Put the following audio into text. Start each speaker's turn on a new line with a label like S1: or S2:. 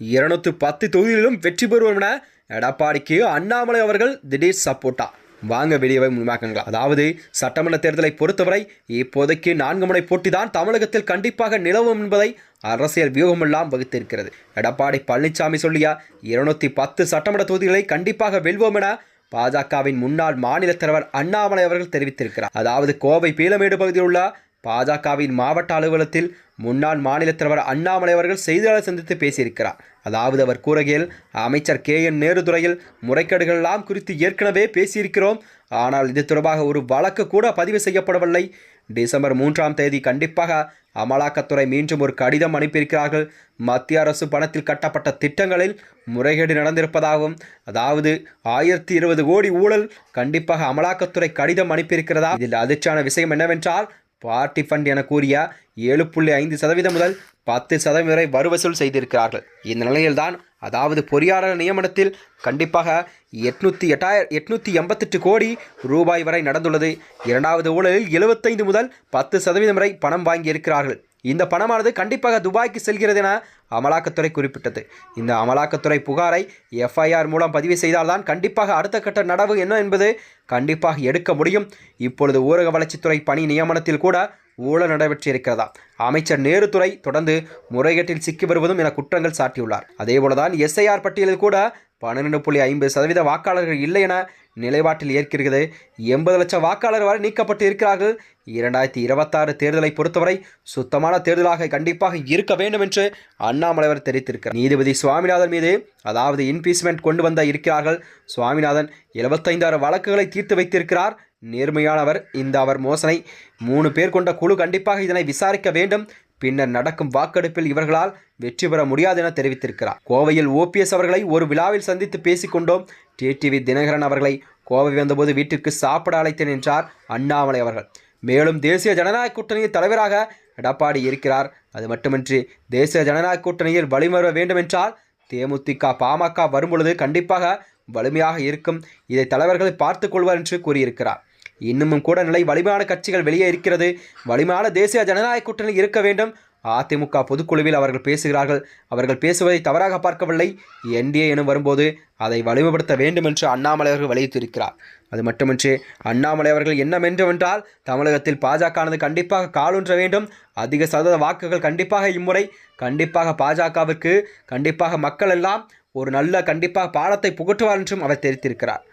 S1: இருநூத்து பத்து தொகுதிகளிலும் வெற்றி பெறுவோம் என எடப்பாடிக்கு அண்ணாமலை அவர்கள் திடீர் சப்போர்ட்டா வாங்க வெளியவை முன்வாக்கங்களா அதாவது சட்டமன்ற தேர்தலை பொறுத்தவரை இப்போதைக்கு நான்கு முறை போட்டி தான் தமிழகத்தில் கண்டிப்பாக நிலவும் என்பதை அரசியல் வியூகமெல்லாம் வகுத்திருக்கிறது. எடப்பாடி பழனிசாமி சொல்லியா இருநூத்தி பத்து சட்டமன்ற தொகுதிகளை கண்டிப்பாக வெல்வோம் என பாஜகவின் முன்னாள் மாநில தலைவர் அண்ணாமலை அவர்கள் தெரிவித்திருக்கிறார். அதாவது கோவை பீலமேடு பகுதியில் உள்ள பாஜகவின் மாவட்ட அலுவலகத்தில் முன்னாள் மாநில தலைவர் அண்ணாமலை அவர்கள் செய்தியாளர் சந்தித்து பேசியிருக்கிறார். அதாவது அவர் கூறுகையில் அமைச்சர் கே. என். நேருதுறையில் முறைகேடுகள் எல்லாம் குறித்து ஏற்கனவே பேசியிருக்கிறோம். ஆனால் இது தொடர்பாக ஒரு வழக்கு கூட பதிவு செய்யப்படவில்லை. டிசம்பர் மூன்றாம் தேதி கண்டிப்பாக அமலாக்கத்துறை மீண்டும் ஒரு கடிதம் அனுப்பியிருக்கிறார்கள். மத்திய அரசு பணத்தில் கட்டப்பட்ட திட்டங்களில் முறைகேடு நடந்திருப்பதாகவும் அதாவது ஆயிரத்தி இருபது கோடி ஊழல் கண்டிப்பாக அமலாக்கத்துறை கடிதம் அனுப்பியிருக்கிறதா? இதில் அதிர்ச்சியான விஷயம் என்னவென்றால் பார்ட்டி ஃபண்ட் என கூறிய ஏழு புள்ளி ஐந்து சதவீதம் முதல் பத்து சதவீதம் வரை வரிவசூல் செய்திருக்கிறார்கள். இந்த நிலையில்தான் அதாவது பொறியாளர் நியமனத்தில் கண்டிப்பாக எட்நூற்றி எட்டாயிரம் எட்நூற்றி எண்பத்தெட்டு கோடி ரூபாய் வரை நடந்துள்ளது. இரண்டாவது ஊழலில் எழுபத்தைந்து முதல் பத்து சதவீதம் வரை பணம் வாங்கியிருக்கிறார்கள். இந்த பணமானது கண்டிப்பாக துபாய்க்கு செல்கிறது என அமலாக்கத்துறை குறிப்பிட்டது. இந்த அமலாக்கத்துறை புகாரை எஃப்ஐஆர் மூலம் பதிவு செய்தால்தான் கண்டிப்பாக அடுத்த கட்ட நடவு என்ன என்பது கண்டிப்பாக எடுக்க முடியும். இப்பொழுது ஊரக வளர்ச்சித்துறை பணி நியமனத்தில் கூட ஊழல் நடைபெற்றிருக்கிறதா? அமைச்சர் நேருத்துறை தொடர்ந்து முறைகேட்டில் சிக்கி வருவதும் என குற்றங்கள் சாட்டியுள்ளார். அதேபோலதான் எஸ்ஐஆர் பட்டியலில் கூட பன்னிரெண்டு புள்ளி ஐம்பது சதவீத வாக்காளர்கள் இல்லை என நிலைப்பாட்டில் ஏற்கிறது. எண்பது லட்சம் வாக்காளர் வரை நீக்கப்பட்டு இருக்கிறார்கள். இரண்டாயிரத்தி இருபத்தாறு தேர்தலை பொறுத்தவரை சுத்தமான தேர்தலாக கண்டிப்பாக இருக்க வேண்டும் என்று அண்ணாமலைவர் தெரிவித்திருக்கிறார். நீதிபதி சுவாமிநாதன் மீது அதாவது இன்பீஸ்மெண்ட் கொண்டு வந்த இருக்கிறார்கள். சுவாமிநாதன் எழுபத்தைந்தாறு வழக்குகளை தீர்த்து வைத்திருக்கிறார். நேர்மையானவர் இந்த அவர் மோசனை. மூணு பேர் கொண்ட குழு கண்டிப்பாக இதனை விசாரிக்க வேண்டும். பின்னர் நடக்கும் வாக்கெடுப்பில் இவர்களால் வெற்றி பெற முடியாது என தெரிவித்திருக்கிறார். கோவையில் ஓபிஎஸ் அவர்களை ஒரு விழாவில் சந்தித்து பேசிக்கொண்டோம். டிடிவி தினகரன் அவர்களை கோவை வந்தபோது வீட்டிற்கு சாப்பிட அழைத்தேன் என்றார் அண்ணாமலை அவர்கள். மேலும் தேசிய ஜனநாயக கூட்டணியின் தலைவராக எடப்பாடி இருக்கிறார். அது மட்டுமின்றி தேசிய ஜனநாயக கூட்டணியில் வழிமற வேண்டும் என்றால் தேமுதிக பாமக வரும்பொழுது கண்டிப்பாக வலிமையாக இருக்கும். இதை தலைவர்கள் பார்த்துக் கொள்வார் என்று கூறியிருக்கிறார். இன்னமும் கூட நிலை வலிமையான கட்சிகள் வெளியே இருக்கிறது. வலிமையான தேசிய ஜனநாயக கூட்டணி இருக்க வேண்டும். அதிமுக பொதுக்குழுவில் அவர்கள் பேசுகிறார்கள். அவர்கள் பேசுவதை தவறாக பார்க்கவில்லை. என்டிஏ என வரும்போது அதை வலிமைப்படுத்த வேண்டும் என்று அண்ணாமலை அவர்கள் வலியுறுத்தியிருக்கிறார். அது மட்டுமின்றி அண்ணாமலை அவர்கள் என்ன என்றால் தமிழகத்தில் பாஜகனது கண்டிப்பாக காலூன்ற வேண்டும். அதிக சதவீத வாக்குகள் கண்டிப்பாக இம்முறை. கண்டிப்பாக பாஜகவிற்கு கண்டிப்பாக மக்கள் எல்லாம் ஒரு நல்ல கண்டிப்பாக பாடத்தை புகட்டுவார் என்றும் அவர் தெரிவித்திருக்கிறார்.